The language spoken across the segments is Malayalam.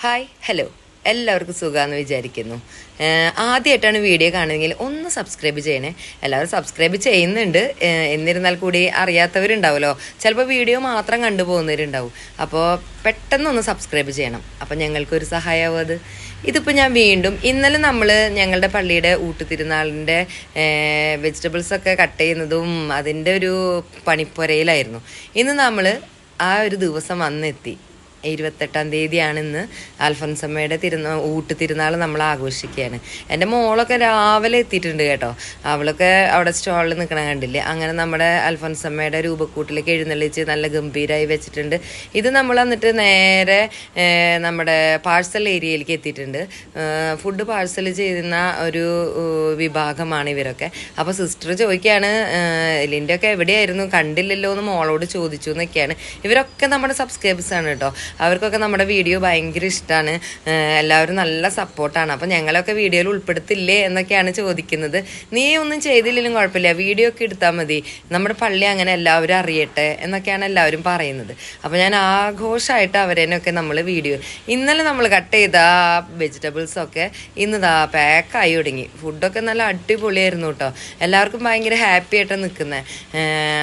ഹായ് ഹലോ എല്ലാവർക്കും സുഖമാണെന്ന് വിചാരിക്കുന്നു. ആദ്യമായിട്ടാണ് വീഡിയോ കാണുന്നതെങ്കിൽ ഒന്ന് സബ്സ്ക്രൈബ് ചെയ്യണേ. എല്ലാവരും സബ്സ്ക്രൈബ് ചെയ്യുന്നുണ്ട്. എന്നിരുന്നാൽ കൂടി അറിയാത്തവരുണ്ടാവുമല്ലോ. ചിലപ്പോൾ വീഡിയോ മാത്രം കണ്ടുപോകുന്നവരുണ്ടാവും. അപ്പോൾ പെട്ടെന്നൊന്ന് സബ്സ്ക്രൈബ് ചെയ്യണം. അപ്പം ഞങ്ങൾക്കൊരു സഹായമാവും അത്. ഇതിപ്പോൾ ഞാൻ വീണ്ടും ഇന്നലെ നമ്മൾ ഞങ്ങളുടെ പള്ളിയുടെ ഊട്ടുതിരുന്നാളിന്റെ വെജിറ്റബിൾസൊക്കെ കട്ട് ചെയ്യുന്നതും അതിന്റെ ഒരു പണിപ്പുരയിലായിരുന്നു. ഇന്ന് നമ്മൾ ആ ഒരു ദിവസം വന്നെത്തി. ഇരുപത്തെട്ടാം തീയതിയാണ് ഇന്ന് അൽഫൻസമ്മയുടെ തിരുനാ ഊട്ട് തിരുനാൾ നമ്മൾ ആഘോഷിക്കുകയാണ്. എന്റെ മോളൊക്കെ രാവിലെ എത്തിയിട്ടുണ്ട് കേട്ടോ. അവളൊക്കെ അവിടെ സ്റ്റോളിൽ നിൽക്കണ കണ്ടില്ലേ? അങ്ങനെ നമ്മുടെ അൽഫൻസമ്മയുടെ രൂപക്കൂട്ടിലേക്ക് എഴുന്നള്ളിച്ച് നല്ല ഗംഭീരമായി വെച്ചിട്ടുണ്ട്. ഇത് നമ്മൾ എന്നിട്ട് നേരെ നമ്മുടെ പാഴ്സൽ ഏരിയയിലേക്ക് എത്തിയിട്ടുണ്ട്. ഫുഡ് പാഴ്സൽ ചെയ്യുന്ന ഒരു വിഭാഗമാണ് ഇവരൊക്കെ. അപ്പോൾ സിസ്റ്റർ ചോദിക്കുകയാണ് ലിന്റെ ഒക്കെ എവിടെയായിരുന്നു? കണ്ടില്ലല്ലോ എന്ന് മോളോട് ചോദിച്ചു എന്നൊക്കെയാണ്. ഇവരൊക്കെ നമ്മുടെ സബ്സ്ക്രൈബേഴ്സ് ആണ് കേട്ടോ. അവർക്കൊക്കെ നമ്മുടെ വീഡിയോ ഭയങ്കര ഇഷ്ടമാണ് എല്ലാവരും നല്ല സപ്പോർട്ടാണ്. അപ്പം ഞങ്ങളൊക്കെ വീഡിയോയിൽ ഉൾപ്പെടുത്തില്ലേ എന്നൊക്കെയാണ് ചോദിക്കുന്നത്. നീ ഒന്നും ചെയ്തില്ലെങ്കിലും കുഴപ്പമില്ല. വീഡിയോ ഒക്കെ എടുത്താൽ മതി. നമ്മുടെ പള്ളി അങ്ങനെ എല്ലാവരും അറിയട്ടെ എന്നൊക്കെയാണ് എല്ലാവരും പറയുന്നത്. അപ്പോൾ ഞാൻ ആഘോഷമായിട്ട് അവരേനൊക്കെ നമ്മൾ വീഡിയോ ഇന്നലെ നമ്മൾ കട്ട് ചെയ്ത വെജിറ്റബിൾസൊക്കെ ഇന്ന് ഇതാ പാക്കായി തുടങ്ങി ഫുഡൊക്കെ നല്ല അടിപൊളിയായിരുന്നു കേട്ടോ എല്ലാവർക്കും ഭയങ്കര ഹാപ്പി ആയിട്ടാണ് നിൽക്കുന്നത്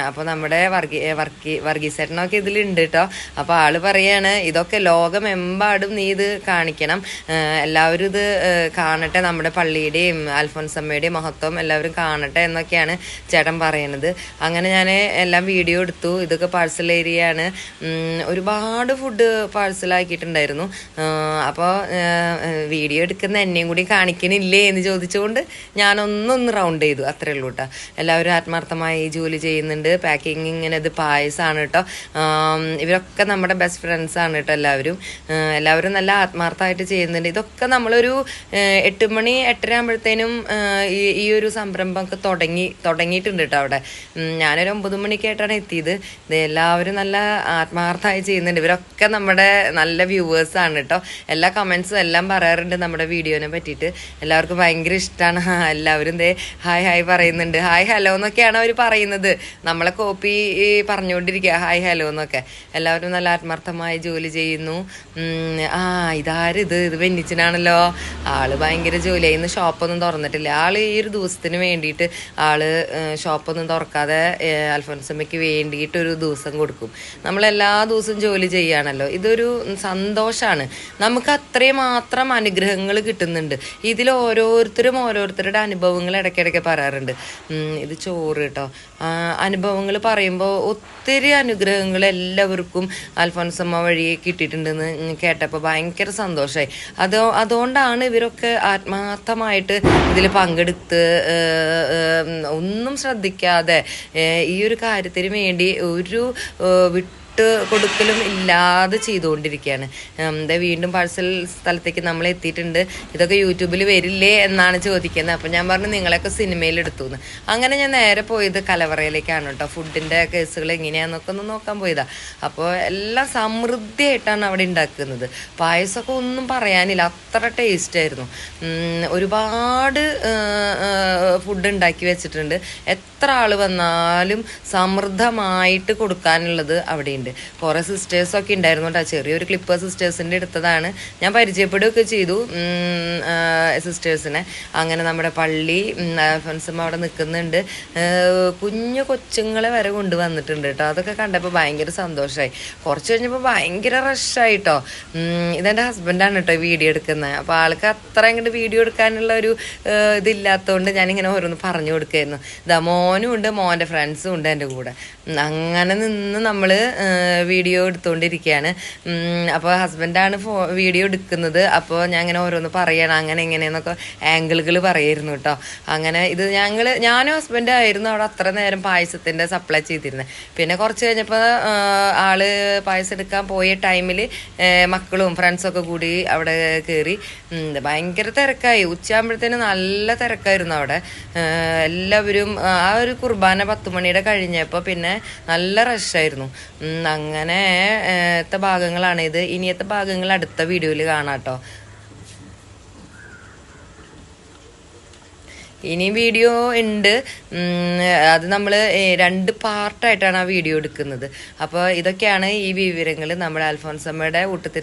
അപ്പോൾ നമ്മുടെ വർഗീ വർഗീ വർഗീസേട്ടനൊക്കെ ഇതിലുണ്ട് കേട്ടോ അപ്പോൾ ആൾ പറയാണ് ഇതൊക്കെ ലോകമെമ്പാടും നീ ഇത് കാണിക്കണം. എല്ലാവരും ഇത് കാണട്ടെ. നമ്മുടെ പള്ളിയുടെയും അൽഫോൻസമ്മയുടെയും മഹത്വം എല്ലാവരും കാണട്ടെ എന്നൊക്കെയാണ് ചേട്ടൻ പറയുന്നത്. അങ്ങനെ ഞാൻ എല്ലാം വീഡിയോ എടുത്തു. ഇതൊക്കെ പാഴ്സൽ ഏരിയ ആണ് ഒരുപാട് ഫുഡ് പാഴ്സലാക്കിയിട്ടുണ്ടായിരുന്നു. അപ്പോൾ വീഡിയോ എടുക്കുന്ന എന്നെയും കൂടി കാണിക്കണില്ലേ എന്ന് ചോദിച്ചുകൊണ്ട് ഞാനൊന്നൊന്ന് റൗണ്ട് ചെയ്തു. അത്രേ ഉള്ളൂ കേട്ടോ എല്ലാവരും ആത്മാർത്ഥമായി ജോലി ചെയ്യുന്നുണ്ട്. പാക്കിങ് ഇങ്ങനെ ഇത് പായസമാണ് കേട്ടോ ഇവരൊക്കെ നമ്മുടെ ബെസ്റ്റ് ഫ്രണ്ട്സ്. ആണ് കേട്ടോ എല്ലാവരും. എല്ലാവരും നല്ല ആത്മാർത്ഥമായിട്ട് ചെയ്യുന്നുണ്ട്. ഇതൊക്കെ നമ്മളൊരു എട്ട് മണി എട്ടര ആകുമ്പോഴത്തേനും ഈ ഒരു സംരംഭമൊക്കെ തുടങ്ങി തുടങ്ങിയിട്ടുണ്ട് കേട്ടോ അവിടെ. ഞാനൊരു ഒമ്പത് മണിക്കായിട്ടാണ് എത്തിയത്. ഇത് എല്ലാവരും നല്ല ആത്മാർത്ഥമായി ചെയ്യുന്നുണ്ട്. ഇവരൊക്കെ നമ്മുടെ നല്ല വ്യൂവേഴ്സാണ് കേട്ടോ. എല്ലാ കമൻസും എല്ലാം പറയാറുണ്ട് നമ്മുടെ വീഡിയോനെ പറ്റിയിട്ട്. എല്ലാവർക്കും ഭയങ്കര ഇഷ്ടമാണ് എല്ലാവരും ദേ ഹായ് ഹായ് പറയുന്നുണ്ട്. ഹായ് ഹലോ എന്നൊക്കെയാണ് അവർ പറയുന്നത്. നമ്മളെ കോപ്പി പറഞ്ഞുകൊണ്ടിരിക്കുക. ഹായ് ഹലോ എന്നൊക്കെ. എല്ലാവരും നല്ല ആത്മാർത്ഥമായി ജോലി ചെയ്യുന്നു. ആ ഇതാരിത് ഇത്? വെന്നിച്ചിനാണല്ലോ. ആൾ ഭയങ്കര ജോലിയായി. ഇന്ന് ഷോപ്പൊന്നും തുറന്നിട്ടില്ല. ആൾ ഈ ഒരു ദിവസത്തിന് വേണ്ടിയിട്ട് ആൾ ഷോപ്പൊന്നും തുറക്കാതെ അൽഫോൻസമ്മയ്ക്ക് വേണ്ടിയിട്ട് ഒരു ദിവസം കൊടുക്കും. നമ്മൾ എല്ലാ ദിവസവും ജോലി ചെയ്യുകയാണല്ലോ ഇതൊരു സന്തോഷമാണ് നമുക്ക് അത്രയും മാത്രം അനുഗ്രഹങ്ങൾ കിട്ടുന്നുണ്ട്. ഇതിൽ ഓരോരുത്തരും ഓരോരുത്തരുടെ അനുഭവങ്ങൾ ഇടയ്ക്കിടയ്ക്ക് പറയാറുണ്ട്. ഇത് ചോറ് കേട്ടോ. അനുഭവങ്ങൾ പറയുമ്പോൾ ഒത്തിരി അനുഗ്രഹങ്ങൾ എല്ലാവർക്കും അൽഫോൻസമ്മ വഴി കിട്ടിയിട്ടുണ്ടെന്ന് കേട്ടപ്പോൾ ഭയങ്കര സന്തോഷമായി അത് അതുകൊണ്ടാണ് ഇവരൊക്കെ ആത്മാർത്ഥമായിട്ട് ഇതിൽ പങ്കെടുത്ത് ഒന്നും ശ്രദ്ധിക്കാതെ ഈ ഒരു കാര്യത്തിന് വേണ്ടി ഒരു ഏഹ്, വിട്ട് കൊടുക്കലും ഇല്ലാതെ ചെയ്തുകൊണ്ടിരിക്കുകയാണ്. എന്താ വീണ്ടും പാഴ്സൽ സ്ഥലത്തേക്ക് നമ്മൾ എത്തിയിട്ടുണ്ട്. ഇതൊക്കെ യൂട്യൂബിൽ വരില്ലേ എന്നാണ് ചോദിക്കുന്നത്. അപ്പം ഞാൻ പറഞ്ഞു നിങ്ങളെയൊക്കെ സിനിമയിൽ എടുത്തു എന്ന് അങ്ങനെ ഞാൻ നേരെ പോയത് കലവറയിലേക്കാണ് കേട്ടോ. ഫുഡിന്റെ കേസുകൾ എങ്ങനെയാണെന്നൊക്കെ ഒന്ന് നോക്കാൻ പോയതാ. അപ്പോൾ എല്ലാം സമൃദ്ധിയായിട്ടാണ് അവിടെ ഉണ്ടാക്കുന്നത്. പായസമൊക്കെ ഒന്നും പറയാനില്ല. അത്ര ടേസ്റ്റ് ആയിരുന്നു. ഒരുപാട് ഫുഡ് ഉണ്ടാക്കി വെച്ചിട്ടുണ്ട്. എത്ര ആൾ വന്നാലും സമൃദ്ധമായിട്ട് കൊടുക്കാനുള്ളത് അവിടെയുണ്ട്. കുറേ സിസ്റ്റേഴ്സൊക്കെ ഉണ്ടായിരുന്നു കേട്ടോ. ചെറിയൊരു ക്ലിപ്പ് സിസ്റ്റേഴ്സിന്റെ എടുത്തതാണ് ഞാൻ പരിചയപ്പെടുകയൊക്കെ ചെയ്തു സിസ്റ്റേഴ്സിനെ അങ്ങനെ നമ്മുടെ പള്ളി ഫ്രണ്ട്സും അവിടെ നിൽക്കുന്നുണ്ട്. കുഞ്ഞു കൊച്ചുങ്ങളെ വരെ കൊണ്ടുവന്നിട്ടുണ്ട് കേട്ടോ. അതൊക്കെ കണ്ടപ്പോൾ ഭയങ്കര സന്തോഷമായി കുറച്ച് കഴിഞ്ഞപ്പോൾ ഭയങ്കര റഷായിട്ടോ ഇതെന്റെ ഹസ്ബൻഡാണ് കേട്ടോ വീഡിയോ എടുക്കുന്നത്. അപ്പോൾ ആൾക്ക് അത്ര വീഡിയോ എടുക്കാനുള്ള ഒരു ഇതില്ലാത്തതുകൊണ്ട് ഞാനിങ്ങനെ ഓരോന്ന് പറഞ്ഞു കൊടുക്കായിരുന്നു. ഇതാ മോനും ഉണ്ട് മോന്റെ ഫ്രണ്ട്സും ഉണ്ട് എന്റെ കൂടെ. അങ്ങനെ നിന്ന് നമ്മൾ വീഡിയോ എടുത്തുകൊണ്ടിരിക്കുകയാണ് അപ്പോൾ ഹസ്ബൻഡാണ് ഫോ വീഡിയോ എടുക്കുന്നത്. അപ്പോൾ ഞാൻ അങ്ങനെ ഓരോന്ന് പറയണം അങ്ങനെ എങ്ങനെയെന്നൊക്കെ ആംഗിളുകൾ പറയായിരുന്നു കേട്ടോ. അങ്ങനെ ഇത് ഞങ്ങൾ ഞാനും ഹസ്ബൻഡും ആയിരുന്നു അവിടെ അത്ര നേരം പായസത്തിന്റെ സപ്ലൈ ചെയ്തിരുന്നത് പിന്നെ കുറച്ച് കഴിഞ്ഞപ്പോൾ ആൾ പായസം എടുക്കാൻ പോയ ടൈമിൽ മക്കളും ഫ്രണ്ട്സൊക്കെ കൂടി അവിടെ കയറി ഭയങ്കര തിരക്കായി. ഉച്ചയാകുമ്പോഴത്തേന് നല്ല തിരക്കായിരുന്നു അവിടെ. എല്ലാവരും ആ ഒരു കുർബാന പത്ത് മണിയുടെ കഴിഞ്ഞപ്പോൾ പിന്നെ നല്ല റഷായിരുന്നു ഉം, അങ്ങനെ ഇത്ത ഭാഗങ്ങളാണ് ഇത്. ഇനിയത്തെ ഭാഗങ്ങൾ അടുത്ത വീഡിയോയിൽ കാണാം കേട്ടോ ഇനി വീഡിയോ ഉണ്ട്. അത് നമ്മൾ രണ്ട് പാർട്ടായിട്ടാണ് ആ വീഡിയോ എടുക്കുന്നത്. അപ്പോൾ ഇതൊക്കെയാണ് ഈ വിവരങ്ങൾ നമ്മുടെ അൽഫോൻസമ്മയുടെ ഊട്ടത്തിരുന്ന